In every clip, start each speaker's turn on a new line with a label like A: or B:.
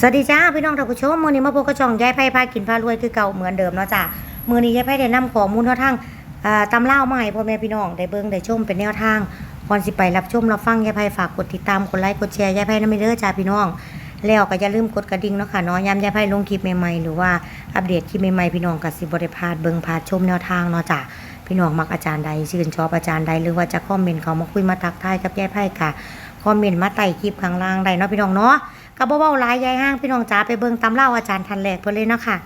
A: สวัสดีจ้าพี่น้องท่านผู้ชมมือนี้มาพบกับช่องยายไพ่พากินพารวยคือเก่าเหมือนเดิมเนาะจ้ามือนี้ยายไพ่ได้นำข้อมูลแนวทางอ่าตำเล่ามาให้พ่อแม่พี่น้องได้เบิ่งได้ชมเป็นแนวทางก่อนสิไปรับชมรับฟังยายไพ่ฝากกดติดตามกดไลค์กดแชร์ยายไพ่นำไปเด้อจ้าพี่น้อง แล้วก็อย่าลืมกดกระดิ่งเนาะค่ะเนาะยามยายไพ่ลงคลิปใหม่ๆหรือว่าอัปเดตคลิปใหม่ๆพี่น้องก็สิบ่ได้พาดเบิ่งพาชมแนวทางเนาะจ้าพี่น้องมักอาจารย์ใดชื่นชอบอาจารย์ใดหรือว่าจะคอมเมนต์เขามาคุยมาทักทายกับยายไพ่ค่ะคอมเมนต์มาใต้คลิปข้างล่างได้เนาะพี่น้องเนาะ ก็บ่เว้าหลายยายห้างพี่น้องจ๋าไปเบิ่งตำเล่าอาจารย์ทันแรกเพิ่นเลยเนาะค่ะ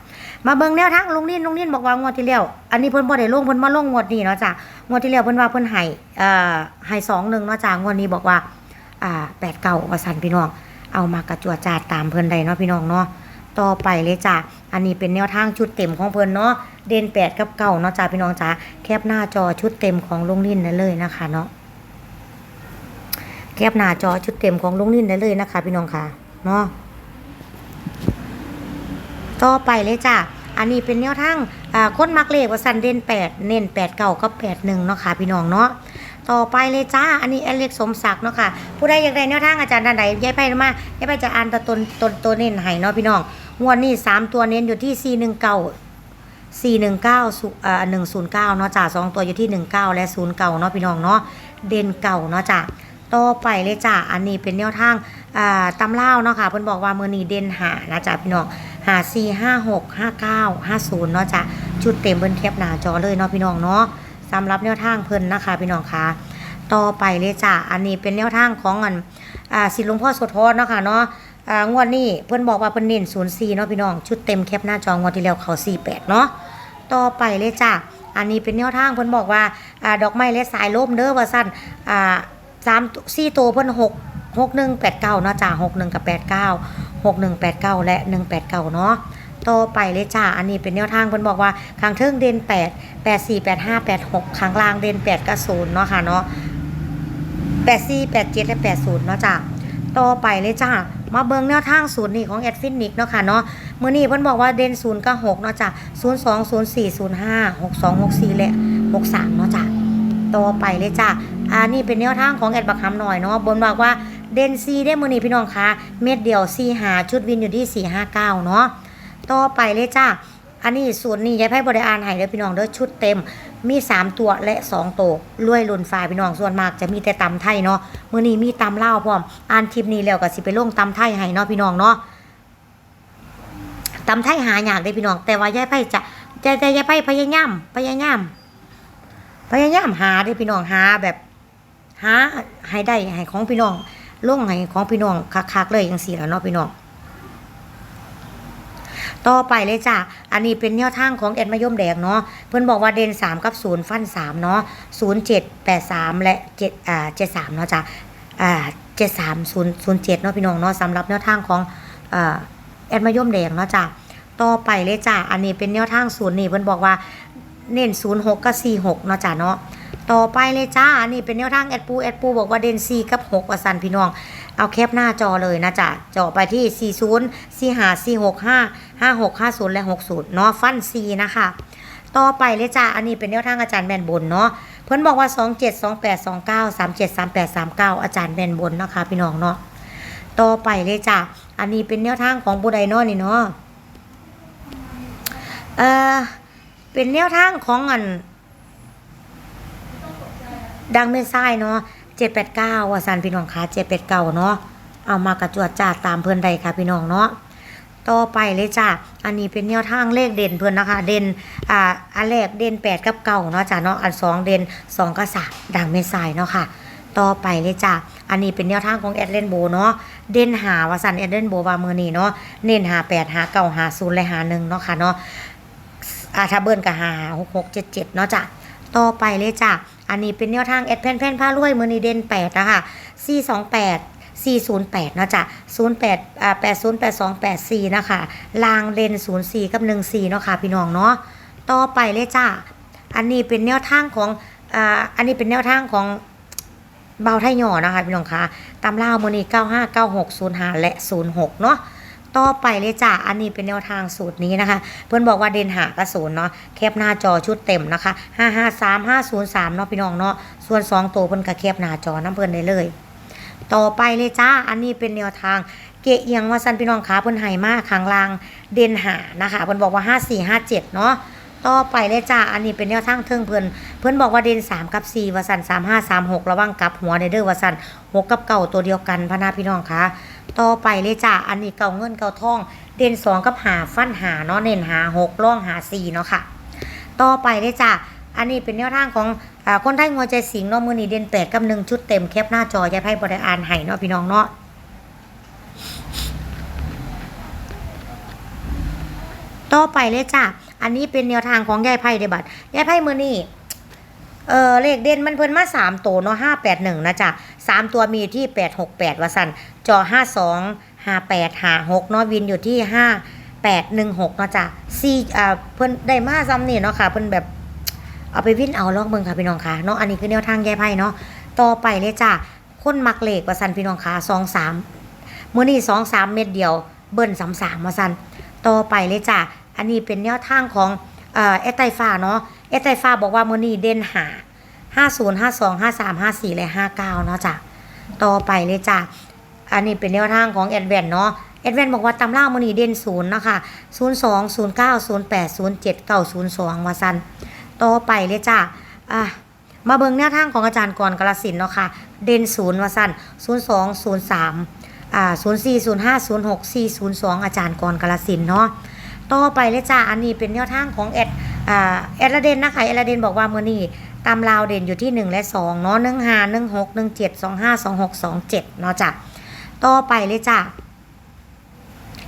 A: มาเบิ่งแนวทางลุงนิ่นลุงนิ่นบอกว่างวดที่แล้วอันนี้เพิ่นบ่ได้ลงเพิ่นมาลงงวดนี้เนาะจ้ะงวดที่แล้วเพิ่นว่าเพิ่นให้เอ่อให้2 1เนาะจ้ะงวดนี้บอกว่าอ่า8 9ว่าซั่นพี่น้อง เอามากระจวดจาดตามเพิ่นได้เนาะพี่น้องเนาะต่อไปเลยจ้ะอันนี้เป็นแนวทางชุดเต็มของเพิ่นเนาะเด่น8กับเก้าเนาะจ้ะพี่น้องจ๋าแคปหน้าจอชุดเต็มของลุงนิ่นได้เลยนะคะเนาะแคปหน้าจอชุดเต็มของลุงนินได้เลยนะคะ พี่น้องค่ะ เนาะต่อไปเลยจ้ะ อันนี้เป็นแนวทางอ่าคนมักเลขว่าสันเด่น8เน้น8เก่ากับ8 1เนาะค่ะพี่น้องเนาะต่อไปเลยจ้า อันนี้แอเล็กสมศักดิ์เนาะค่ะ ผู้ใดอยากได้แนวทางอาจารย์ท่านใดย้ายไปมายายไปจะอ่านตัวตนตนตัวเน้นให้เนาะพี่น้องงวดนี้3ตัวเน้นอยู่ที่4 1 9 419สุอ่า109เนาะจ้าสองตัวอยู่ที่19และ09เนาะพี่น้องเนาะเด่นเก่าเนาะจ้าต่อไปเลยจ้า อันนี้เป็นแนวทาง ตำเล่าเนาะค่ะเพิ่นบอกว่ามือนีเด่นหานะจ้าพี่น้องหาสี่ห้าหกห้าเก้าห้าศูนย์เนาะจ้ะชุดเต็มเพิ่นเทียบหน้าจอเลยเนาะพี่น้องเนาะสำหรับแนวทางเพิ่นนะคะ พี่น้องคะต่อไปเลยจ้ะอันนี้เป็นแนวทางของอันศิลป์หลวงพ่อโสธรเนาะค่ะเนาะงวดนี้เพิ่นบอกว่าเพิ่นเน้นศูนย์สี่เนาะพี่น้องชุดเต็มแคปหน้าจองวดที่แล้วเขาสี่แปดเนาะต่อไปเลยจ้ะอันนี้เป็นแนวทางเพิ่นบอกว่าอดอกไม้และสายลมเด้อว่าสั้นสามสี่ตัวเพิ่นหก หกหนึ่งแปดเก้าเนาะจ้ะหกหนึ่งกับแปดเก้า6189และ189เนาะต่อไปเลยจ้า อันนี้เป็นแนวทางเพิ่นบอกว่าข้างเทิงเด่น8 84 85 86ข้างล่างเด่น8กับ0เนาะค่ะเนาะ84 87และ80เนาะจ้าต่อไปเลยจ้า มาเบิ่งแนวทางศูนย์นี่ของแอดฟินิกเนาะค่ะเนาะมื้อนี้เพิ่นบอกว่าเด่น0กับ6เนาะจ้า02 04 05 62 64และ63เนาะจ้าต่อไปเลยจ้าอันนี้เป็นแนวทางของแอดบักคำหน่อยเนาะบนบอกว่า เดนซีได้มือนี้พี่น้องคะเม็ดเดียวซีหาชุดวินอยู่ที่459เก้าเนาะต่อไปเลยจ้าอันนี้ส่วนนี้ยายไพ่บริอานให้เด้พี่น้องเด้อชุดเต็มมี 3 ตัวและ 2 ตัวรวยลุนฝ่ายพี่น้องส่วนมากจะมีแต่ตำไทยเนาะมื้อนี้มีตำเล่าพร้อมอ่านคลิปนี้แล้วก็สิไปลงตำไทยให้เนาะพี่น้องเนาะตำไทยหายากเด้พี่น้อง แต่ว่ายายไพ่จะจะจะยายไพ่พยายามพยายาม พยายามหาเด้พี่น้องหาแบบหาให้ได้ให้ของพี่น้อง ลงให้ของพี่น้องคักๆเลยจังซี่แล้วเนาะพี่น้องต่อไปเลยจ้ะ อันนี้เป็นแนวทางของแอดมะยมแดงเนาะ เพิ่อนบอกว่าเด่น3กับ0ฟัน3เนาะ0 7 8 3และ7อ่า73เนาะจ้ะ อ่า73 0 0 7เนาะพี่น้องเนาะสำหรับแนวทางของอ่าแอดมะยมแดงเนาะจ้ะ ต่อไปเลยจ้ะ อันนี้เป็นแนวทางศูนย์นี่เพิ่อนบอกว่าเน้น06กับ46เนาะจ้ะเนาะ ต่อไปเลยจ้านนี้เป็นแนวทางแอดปูแอดปูบอกว่าเดนซีกับ6ว่าสันพี่น้อง เอาแคปหน้าจอเลยนะจ๊ะเจาะไปที่ 40 45 46 5 56 50 และ 60 เนาะฟัน C นะคะ ต่อไปเลยจ้า อันนี้เป็นแนวทางอาจารย์แมนบนเนาะ เพิ่นบอกว่า 27 28 29 37 38 39 อาจารย์แมนบนนะคะ พี่น้องเนาะ ต่อไปเลยจ้า อันนี้เป็นแนวทางของบูไดนาะนี่เนาะ เอ่อ เป็นแนวทางของอัน ดังเม็ดทรายเนาะเจ็ดแปดเก้าว่าสันพี่น้องคะเจ็ดแปดเก้าเนาะเอามากระจวดจ่าตามเพื่อนใดค่ะพี่น้องเนาะต่อไปเลยจ้ะอันนี้เป็นแนวทางเลขเด่นเพื่อนนะคะ เด่นอ่าอันแรกเด่นแปดกับเก้าเนาะจ้ะเนาะอันสองเด่นสองกับสามดังเม็ดทรายเนาะค่ะต่อไปเลยจ้ะ อันนี้เป็นแนวทางของแอดเลนโบเนาะ เด่นหาว่าสันแอดเลนโบว่ามือนี้เนาะ เน้นหาแปดหาเก้าหาศูนย์และหาหนึ่งเนาะค่ะเนาะอาถ้าเบิ้ลกับหาหกหกเจ็ดเจ็ดเนาะจ้ะ ต่อไปเลยจ้ะ อันนี้เป็นแนวทางแอดแพนแพนผ้ารวยมือนีเดนแปดนะคะสี่สองแปด C ศูนย์แปดนะจ๊ะศูนย์แปดอ่าแปดศูนย์แปดสองแปดสี่นะคะ ลางเลนศูนย์สี่กับหนึ่งสี่เนาะค่ะพี่น้องเนาะ ต่อไปเลยจ้ะอันนี้เป็นแนวทางของอ่าอันนี้เป็นแนวทางของเบาไทยหย่อนะคะพี่น้องคะตามล่ามือนีเก้าห้าเก้าหกศูนย์ห้าและศูนย์หกเนาะ ต่อไปเลยจ้ะอันนี้เป็นแนวทางสูตรนี้นะคะ เพื่อนบอกว่าเดนหากระสูนเนาะแคปหน้าจอชุดเต็มนะคะห้าห้าสามห้าศูนย์สามเนาะพี่น้องเนาะส่วนสองตัวเพิ่อนก็แคปหน้าจอน้ำเพิ่อนได้เลย ต่อไปเลยจ้าอันนี้เป็นแนวทางเกะเอียงว่าสันพี่น้องขาเพิ่อนให้มาข้างลางเดนหานะคะเพิ่อนบอกว่า 5457เนาะต่อไปเลยจ้า อันนี้เป็นแนวทางเทิงเพิ่อน เพิ่อนบอกว่าเด่น3 กับ4ว่าสัน3536 ระวังกับหัวในเด้อว่าสัน6กับเก่าตัวเดียวกันพนาพี่น้องคะ ต่อไปเลยจ้าอันนี้เก่าเงินเก่าทอง เด่น2กับหาฟันหาเนาะเน้นหา6ล่องหา4เนาะค่ะ ต่อไปเลยจ้าอันนี้เป็นแนวทางของอคนไทยหัวใจสิงเนาะมือนี้เด่น8กับ1ชุดเต็มแคปหน้าจอยายไพ่บริอานให้เนาะพี่น้องเนาะต่อไปเลยจ้ะ อันนี้เป็นแนวทางของยายไพ่เดบัตยายไพ่มือนี่ เออเลขเด่นมันเพิ่นมาสามตัวเนาะห้าแปดหนึ่งนะจ๊ะสามตัวมีที่แปดหกแปดวะสันจอห้าสองห้าแปดห้าหกเนาะวินอยู่ที่ห้าแปดหนึ่งหกเนาะจ้ะสี่อ่าเพิ่นได้มาซ้ำนี่เนาะค่ะเพิ่นแบบเอาไปวิ่นเอาลองเบิ่งค่ะพี่น้องค่ะเนาะอันนี้คือแนวทางยายไพ่เนาะต่อไปเลยจ้ะคนมักเลขวะสันพี่น้องค่ะสองสามมือนี่สองสามเม็ดเดียวเบิ้ลสามสามวะสันต่อไปเลยจ้ะอันนี้เป็นแนวทางของเอ่อเอสไตฟ้าเนาะ เอสไตฟ้าบอกว่ามือนี่เด่นหาห้าศูนย์ห้าสองห้าสามห้าสี่และห้าเก้าเนาะจ้ะต่อไปเลยจ้ะอันนี้เป็นแนวทางของแอดแวนเนาะแอดแวนบอกว่าตำล่ามือนี่เด่นศูนย์นะคะศูนย์สองศูนย์เก้าศูนย์แปดศูนย์เจ็ดเก้าศูนย์สองมาซันต่อไปเลยจ้ะอะมาเบิ่งแนวทางของอาจารย์กรกระสินเนาะค่ะ เด่นศูนย์มาซันศูนย์สองศูนย์สามอ่าศูนย์สี่ศูนย์ห้าศูนย์หกสี่ศูนย์สองอาจารย์กรกระสินเนาะ ต่อไปเลยจ้า อันนี้เป็นแนวทางของแอด อ่าแอลเดนนะคะแอลเดนบอกว่ามือนี้ตามลาวเด่นอยู่ที่1และ2เนาะ1 5 1 6 1 7 2 5 2 6 2 7เจ็ดสองห้าสองหกสองเจ็ดเนาะจ้ะต่อไปเลยจ้า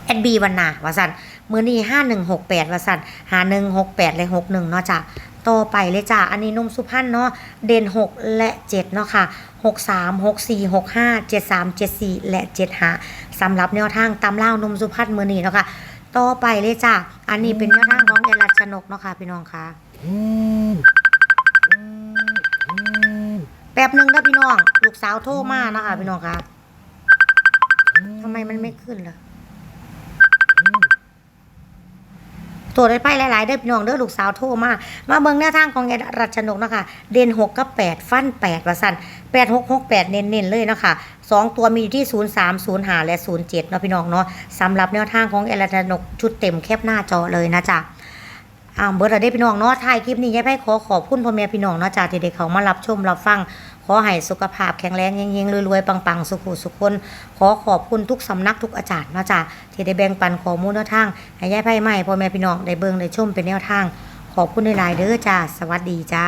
A: แอดบีวันนาว่าสันมือนี้ห้าหนึ่งหกแปดว่าสันหาหนึ่งหกแปดและหกหนึ่งเนาะจ้ะต่อไปเลยจ้ะอันนี้นมสุพรรณเนาะเด่นหกและเจ็ดเนาะค่ะหกสามหกสี่หกห้าเจ็ดสามเจ็ดสี่และเจ็ดห้าสำหรับแนวทางตำเล่านมสุพรรณมือนี้เนาะค่ะต่อไปเลยจ้ะอันนี้เป็นแนวทางของเอล รัชนกเนาะค่ะพี่น้องค่ะแป๊บหนึ่งนะพี่น้อง ลูกสาวโทรมาเนาะคะพี่น้องค่ะทำไมมันไม่ขึ้นล่ะตัวได้ไปหลายๆเด้อพี่น้องเด้อลูกสาวโทรมามาเบิ่งแนวทางของแอดรัชนกเนาะคะเด่น6กับ8 ฟัน8ว่าสั่น8 6 6 8 เน้นๆเลยเนาะคะสองตัวมีอยู่ที่ 0 3 0 5 และ 0 7เนาะพี่น้องเนาะสำหรับแนวทางของแอดรัชนกชุดเต็มแคบหน้าจอเลยนะจ๊ะ อ้าเบิร์ดได้พี่น้องเนาะถ่ายคลิปนี้ยายไพ่ขอขอบคุณพ่อแม่พี่น้องเนาะจ้าที่ได้เขามารับชมรับฟัง ขอให้สุขภาพแข็งแรงเฮงๆรวยๆปังๆ สุขุสุขคน ขอขอบคุณทุกสำนักทุกอาจารย์นะจ้าที่ได้แบ่งปันข้อมูลแนวทางให้ยายไพ่ใหม่พ่อแม่พี่น้องได้เบิ่งได้ชมเป็นแนวทาง ขอบคุณในหลายๆเด้อจ้าสวัสดีจ้า